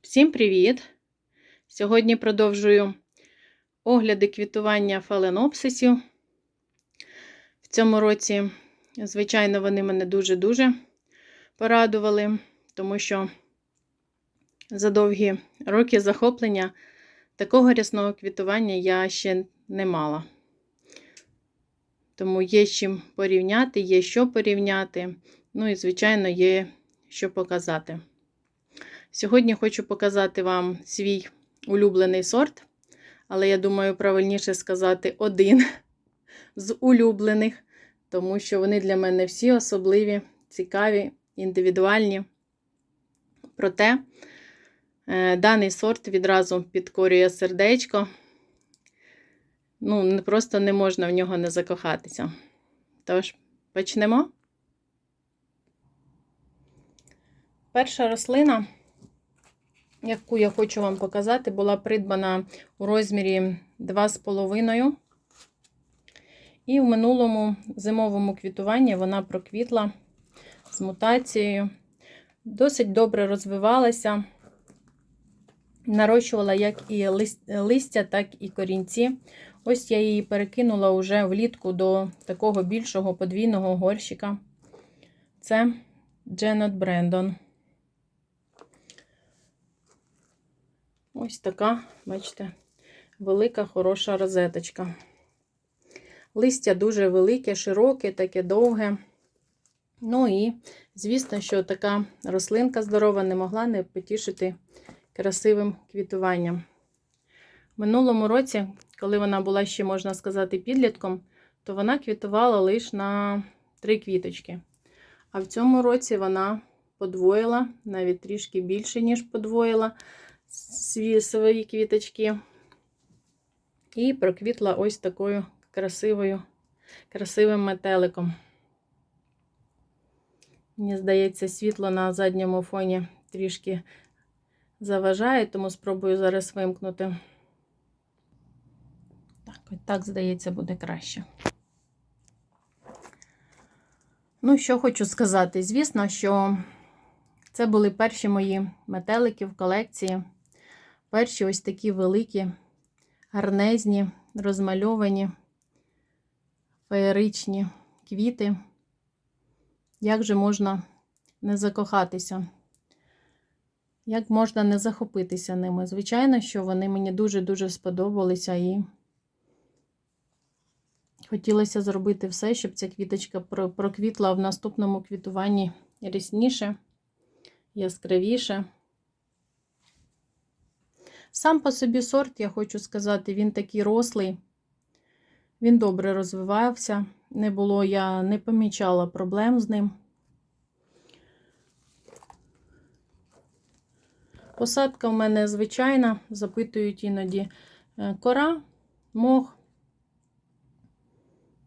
Всім привіт! Сьогодні продовжую огляди квітування фаленопсисів. В цьому році, звичайно, вони мене дуже-дуже порадували, тому що за довгі роки захоплення такого рясного квітування я ще не мала. Тому є з чим порівняти, є що порівняти. Ну і, звичайно, є що показати. Сьогодні хочу показати вам свій улюблений сорт, але я думаю, правильніше сказати один з улюблених, тому що вони для мене всі особливі, цікаві, індивідуальні. Проте е, даний сорт відразу підкорює сердечко. Ну, просто не можна в нього не закохатися. Тож, почнемо. Перша рослина яку я хочу вам показати, була придбана у розмірі 2,5. І в минулому зимовому квітуванні вона проквітла з мутацією. Досить добре розвивалася, нарощувала як і листя, так і корінці. Ось я її перекинула вже влітку до такого більшого подвійного горщика. Це Дженет Брендон. Ось така, бачите, велика, хороша розеточка. Листя дуже велике, широке, таке довге. Ну і, звісно, що така рослинка здорова не могла не потішити красивим квітуванням. Минулому році, коли вона була ще, можна сказати, підлітком, то вона квітувала лише на три квіточки. А в цьому році вона подвоїла, навіть трішки більше, ніж подвоїла свої, свої квіточки. І проквітла ось такою красивою, красивим метеликом. Мені здається, світло на задньому фоні трішки заважає, тому спробую зараз вимкнути. Так, ось так, здається, буде краще. Ну, що хочу сказати. Звісно, що це були перші мої метелики в колекції. Перші ось такі великі, гарнезні, розмальовані, феєричні квіти. Як же можна не закохатися? Як можна не захопитися ними? Звичайно, що вони мені дуже-дуже сподобалися і хотілося зробити все, щоб ця квіточка проквітла в наступному квітуванні рісніше, яскравіше. Сам по собі сорт, я хочу сказати, він такий рослий, він добре розвивався. Не було, я не помічала проблем з ним. Посадка в мене звичайна, запитують іноді е, кора, мох.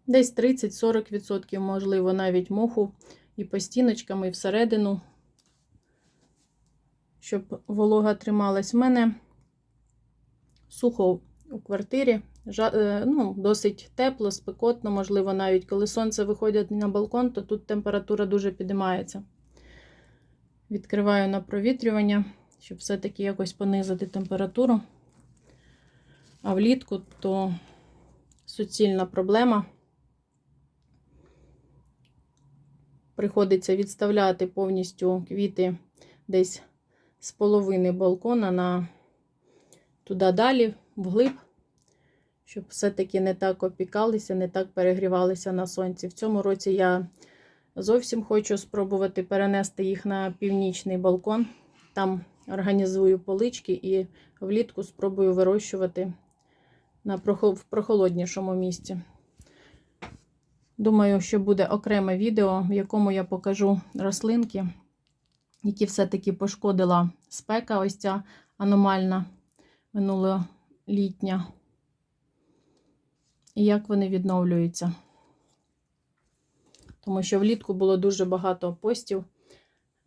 Десь 30-40%, можливо, навіть моху і по стіночкам, і всередину, щоб волога трималась в мене сухо у квартирі, е, ну, досить тепло, спекотно, можливо, навіть коли сонце виходить на балкон, то тут температура дуже підіймається. Відкриваю на провітрювання, щоб все-таки якось понизити температуру. А влітку то суцільна проблема. Приходиться відставляти повністю квіти десь з половини балкона на туди далі, вглиб, щоб все-таки не так опікалися, не так перегрівалися на сонці. В цьому році я зовсім хочу спробувати перенести їх на північний балкон. Там організую полички і влітку спробую вирощувати на в прохолоднішому місці. Думаю, що буде окреме відео, в якому я покажу рослинки, які все-таки пошкодила спека, ось ця аномальна минулолітня. І як вони відновлюються. Тому що влітку було дуже багато постів,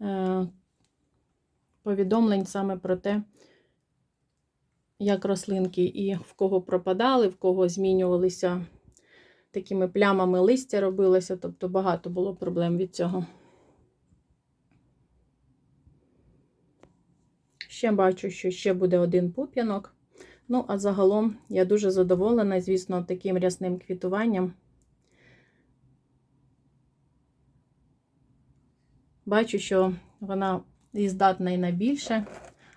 е, повідомлень саме про те, як рослинки і в кого пропадали, в кого змінювалися такими плямами листя робилося, тобто багато було проблем від цього. Ще бачу, що ще буде один пуп'янок. Ну, а загалом я дуже задоволена, звісно, таким рясним квітуванням. Бачу, що вона і здатна і на більше,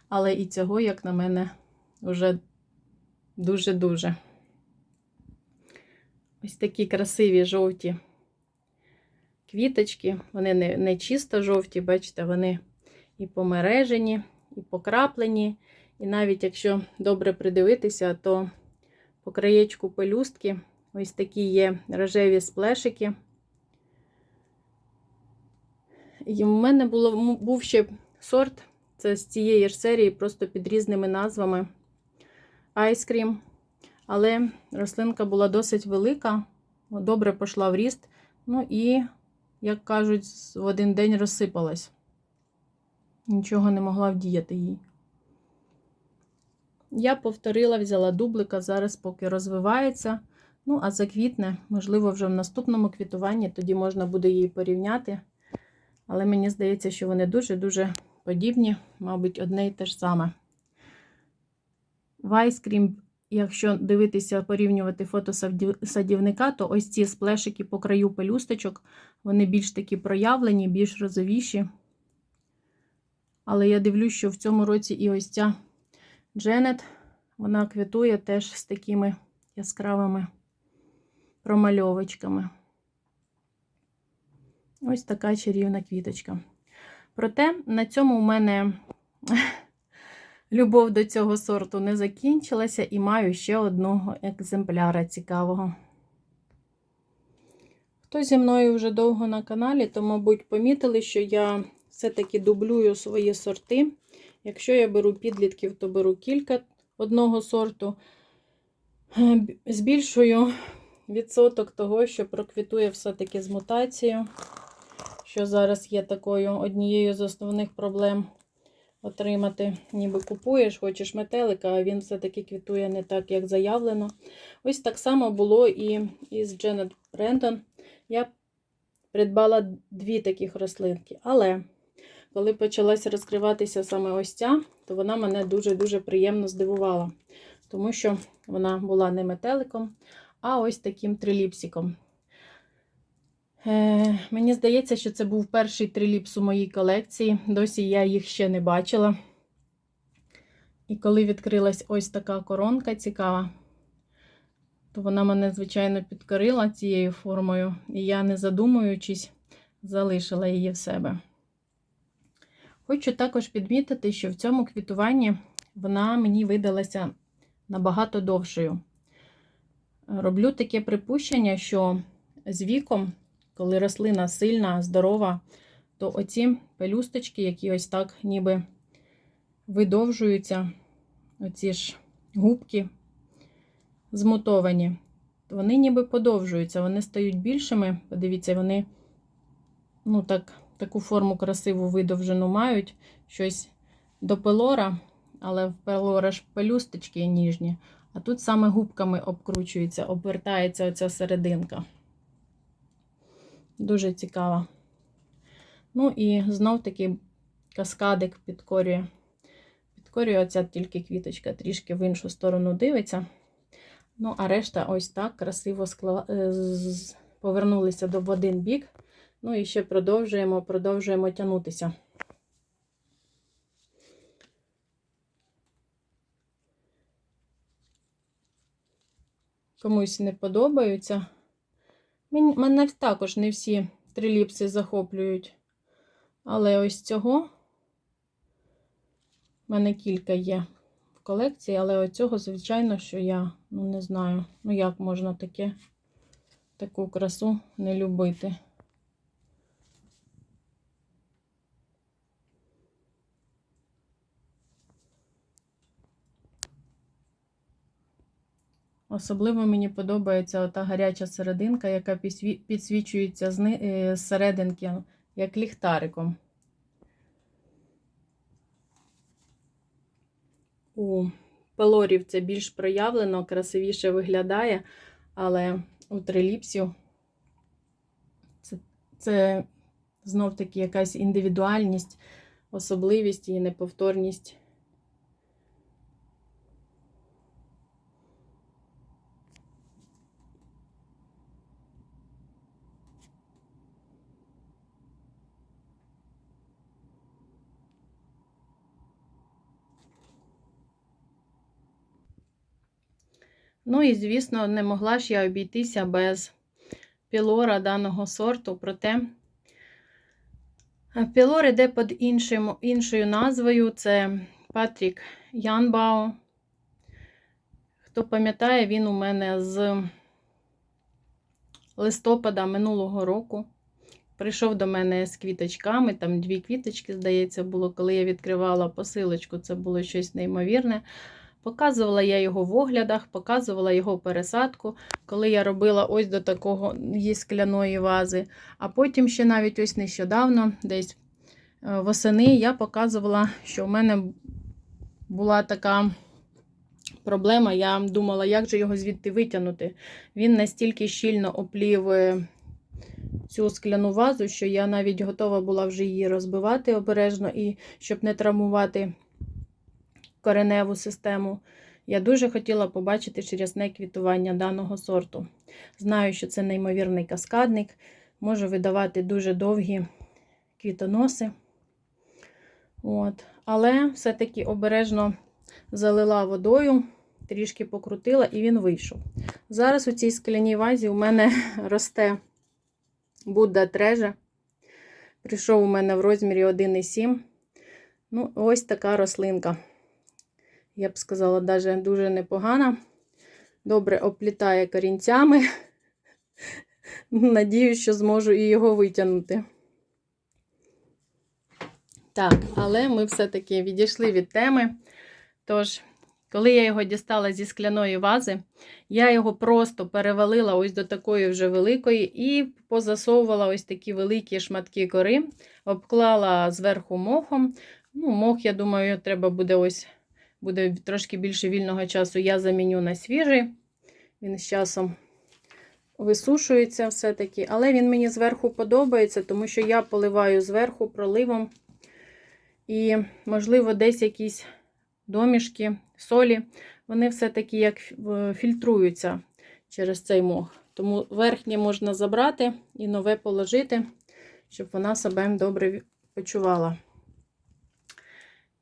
але і цього, як на мене, вже дуже-дуже. Ось такі красиві жовті квіточки. Вони не, не чисто жовті, бачите, вони і помережені, і покраплені. І навіть якщо добре придивитися, то по краєчку пелюстки ось такі є рожеві сплешики. І в мене було, був ще сорт, це з цієї ж серії, просто під різними назвами Ice Cream. Але рослинка була досить велика, добре пішла в ріст. Ну і, як кажуть, в один день розсипалась. Нічого не могла вдіяти їй. Я повторила, взяла дублика, зараз поки розвивається. Ну, а заквітне, можливо, вже в наступному квітуванні, тоді можна буде її порівняти. Але мені здається, що вони дуже-дуже подібні, мабуть, одне і те ж саме. В Ice Cream, якщо дивитися, порівнювати фото садівника, то ось ці сплешики по краю пелюсточок, вони більш такі проявлені, більш розовіші. Але я дивлюсь, що в цьому році і ось ця Дженет, вона квітує теж з такими яскравими промальовочками. Ось така чарівна квіточка. Проте на цьому у мене любов до цього сорту не закінчилася і маю ще одного екземпляра цікавого. Хто зі мною вже довго на каналі, то, мабуть, помітили, що я все-таки дублюю свої сорти. Якщо я беру підлітків, то беру кілька одного сорту. Збільшую відсоток того, що проквітує все-таки з мутацією що зараз є такою однією з основних проблем отримати. Ніби купуєш, хочеш метелика, а він все-таки квітує не так, як заявлено. Ось так само було і із Дженет Брентон. Я придбала дві таких рослинки. Але коли почалася розкриватися саме ось ця, то вона мене дуже-дуже приємно здивувала. Тому що вона була не метеликом, а ось таким триліпсиком. Е, Мені здається, що це був перший триліпс у моїй колекції. Досі я їх ще не бачила. І коли відкрилась ось така коронка цікава, то вона мене, звичайно, підкорила цією формою, і я, не задумуючись, залишила її в себе. Хочу також підмітити, що в цьому квітуванні вона мені видалася набагато довшою. Роблю таке припущення, що з віком коли рослина сильна, здорова, то оці пелюсточки, які ось так ніби видовжуються, оці ж губки змутовані, то вони ніби подовжуються, вони стають більшими. Подивіться, вони ну так, таку форму красиву видовжену мають щось до пелора, але в пелора ж пелюсточки ніжні. А тут саме губками обкручується, обвертається оця серединка. Дуже цікава. Ну і знов-таки каскадик підкорює. Підкорює оця тільки квіточка, трішки в іншу сторону дивиться. Ну, а решта ось так красиво скла... Е, повернулися в один бік. Ну і ще продовжуємо, продовжуємо тягнутися. Комусь не подобаються. Мене також не всі триліпси захоплюють. Але ось цього в мене кілька є в колекції, але оцього, звичайно, що я ну, не знаю, ну як можна таке, таку красу не любити. Особливо мені подобається ота гаряча серединка, яка підсвічується е, з серединки, як ліхтариком. У пелорів це більш проявлено, красивіше виглядає, але у триліпсів це, це знов-таки якась індивідуальність, особливість і неповторність Ну і, звісно, не могла ж я обійтися без пілора даного сорту, проте е, пілор іде під іншим, іншою назвою. Це Патрік Янбао. Хто пам'ятає, він у мене з листопада минулого року. Прийшов до мене з квіточками, там дві квіточки, здається, було, коли я відкривала посилочку, це було щось неймовірне. Показувала я його в оглядах, показувала його пересадку, коли я робила ось до такого її скляної вази. А потім ще навіть ось нещодавно, десь е, восени, я показувала, що в мене була така проблема. Я думала, як же його звідти витягнути. Він настільки щільно оплів е, цю скляну вазу, що я навіть готова була вже її розбивати обережно, і щоб не травмувати кореневу систему. Я дуже хотіла побачити рясне квітування даного сорту. Знаю, що це неймовірний каскадник, може видавати дуже довгі квітоноси. От. Але все-таки обережно залила водою, трішки покрутила, і він вийшов. Зараз у цій скляній вазі у мене росте Будда Треже. Прийшов у мене в розмірі 1,7. Ну, ось така рослинка. Я б сказала, навіть дуже непогана. Добре оплітає корінцями. Надіюсь, що зможу і його витягнути. Так, але ми все-таки відійшли від теми. Тож, коли я його дістала зі скляної вази, я його просто перевалила ось до такої вже великої і позасовувала ось такі великі шматки кори, обклала зверху мохом. Ну, Мох, я думаю, треба буде ось буде трошки більше вільного часу. Я заміню на свіжий. Він з часом висушується все-таки. Але він мені зверху подобається, тому що я поливаю зверху проливом. І, можливо, десь якісь домішки, солі, вони все-таки як фільтруються через цей мох. Тому верхнє можна забрати і нове положити, щоб вона себе добре почувала.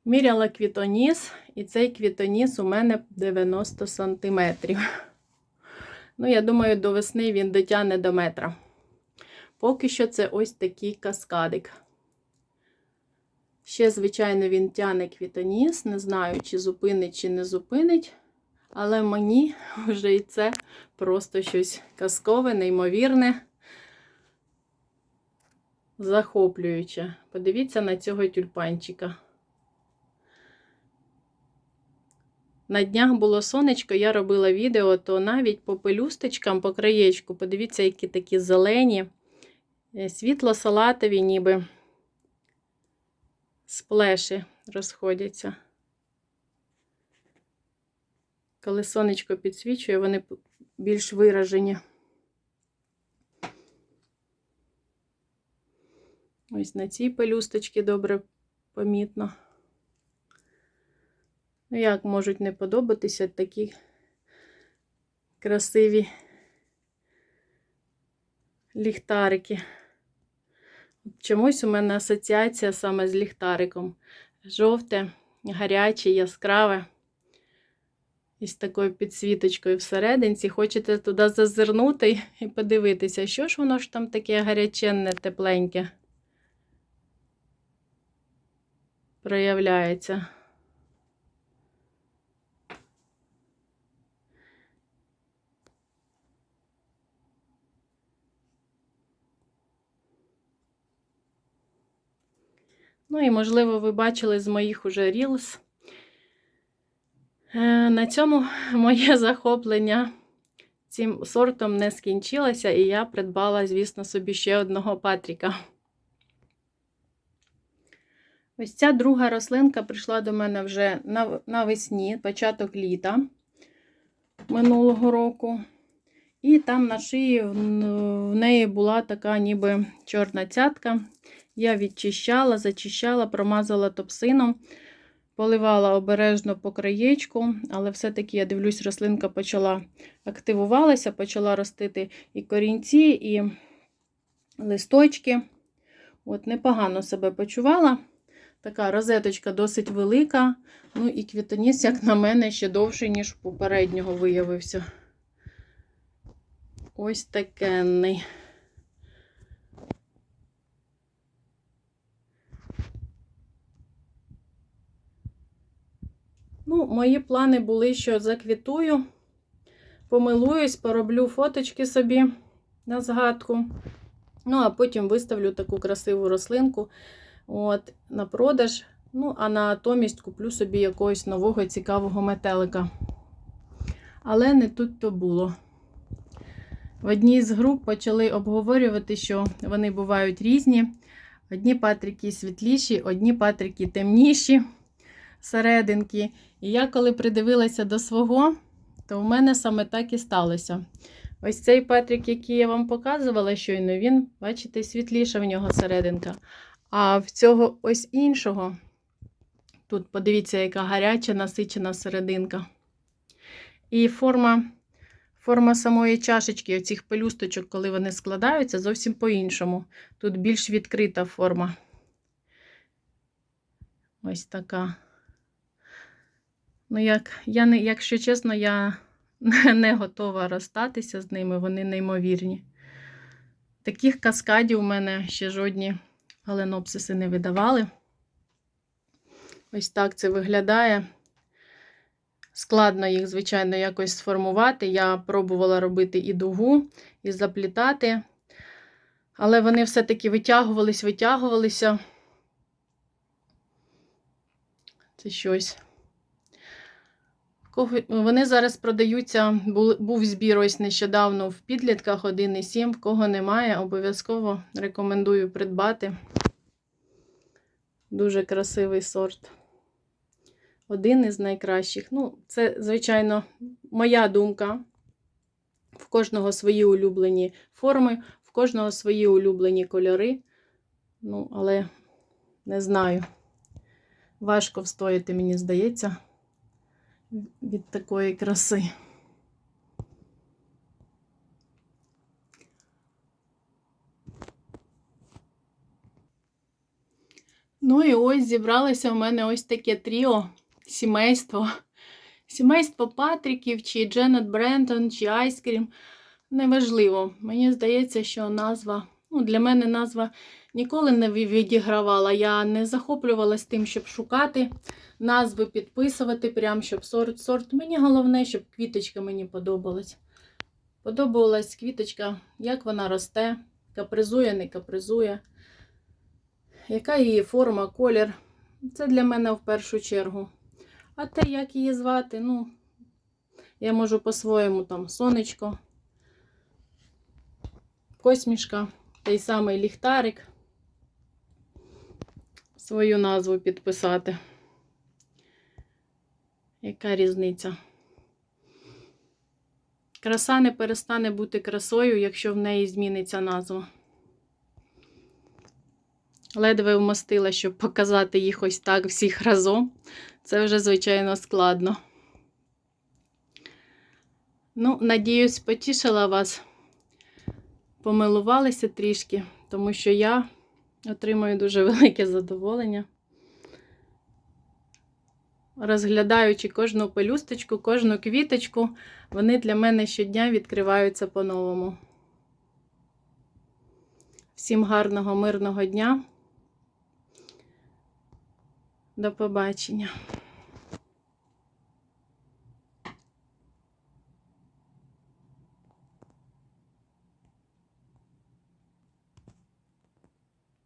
Міряла квітоніс, і цей квітоніс у мене 90 см. Ну, я думаю, до весни він дотягне до метра. Поки що це ось такий каскадик. Ще, звичайно, він тяне квітоніс. Не знаю, чи зупинить, чи не зупинить. Але мені вже і це просто щось казкове, неймовірне, захоплююче. Подивіться на цього тюльпанчика. На днях було сонечко, я робила відео, то навіть по пелюсточкам, по краєчку, подивіться, які такі зелені, е, світло-салатові, ніби сплеші розходяться. Коли сонечко підсвічує, вони більш виражені. Ось на цій пелюсточці добре помітно. Ну, як можуть не подобатися такі красиві ліхтарики. Чомусь у мене асоціація саме з ліхтариком. Жовте, гаряче, яскраве. Із такою підсвіточкою всерединці. Хочете туди зазирнути і подивитися, що ж воно ж там таке гаряченне, тепленьке проявляється. Ну і, можливо, ви бачили з моїх уже Reels. Е, на цьому моє захоплення цим сортом не скінчилося, і я придбала, звісно, собі ще одного патріка. Ось ця друга рослинка прийшла до мене вже навесні, початок літа минулого року. І там на шиї в неї була така ніби чорна цятка. Я відчищала, зачищала, промазала топсином, поливала обережно по краєчку, але все-таки, я дивлюсь, рослинка почала активувалася, почала ростити і корінці, і листочки. От Непогано себе почувала. Така розеточка досить велика. Ну і квітоніс, як на мене, ще довший, ніж попереднього виявився. Ось такенний. Ну, мої плани були, що заквітую, помилуюсь, пороблю фоточки собі на згадку. Ну, а потім виставлю таку красиву рослинку от, на продаж. Ну, а натомість куплю собі якогось нового цікавого метелика. Але не тут то було. В одній з груп почали обговорювати, що вони бувають різні. Одні патрики світліші, одні патрики темніші серединки. І я, коли придивилася до свого, то в мене саме так і сталося. Ось цей патрик, який я вам показувала щойно, він, бачите, світліша в нього серединка. А в цього ось іншого, тут подивіться, яка гаряча, насичена серединка. І форма, форма самої чашечки, оцих пелюсточок, коли вони складаються, зовсім по-іншому. Тут більш відкрита форма. Ось така. Ну, як, я не, якщо чесно, я не готова розстатися з ними, вони неймовірні. Таких каскадів у мене ще жодні галенопсиси не видавали. Ось так це виглядає. Складно їх, звичайно, якось сформувати. Я пробувала робити і дугу, і заплітати, але вони все-таки витягувались, витягувалися. Це щось. Вони зараз продаються, був збір ось нещодавно в підлітках 1,7. В кого немає, обов'язково рекомендую придбати. Дуже красивий сорт. Один із найкращих. Ну, це, звичайно, моя думка. В кожного свої улюблені форми, в кожного свої улюблені кольори. Ну, але не знаю. Важко встояти, мені здається від такої краси. Ну і ось зібралося в мене ось таке тріо, сімейство. Сімейство Патріків, чи Дженет Брентон, чи Айскрім. Неважливо. Мені здається, що назва, ну, для мене назва ніколи не відігравала. Я не захоплювалась тим, щоб шукати назви, підписувати, прям щоб сорт. Сорт. Мені головне, щоб квіточка мені подобалась. Подобалась квіточка, як вона росте, капризує, не капризує. Яка її форма, колір. Це для мене в першу чергу. А те, як її звати, ну, я можу по-своєму там сонечко, посмішка, той самий ліхтарик. Свою назву підписати. Яка різниця? Краса не перестане бути красою, якщо в неї зміниться назва. Ледве вмостила, щоб показати їх ось так всіх разом. Це вже, звичайно, складно. Ну, надіюсь, потішила вас, помилувалися трішки, тому що я отримую дуже велике задоволення. Розглядаючи кожну пелюсточку, кожну квіточку, вони для мене щодня відкриваються по-новому. Всім гарного, мирного дня. До побачення.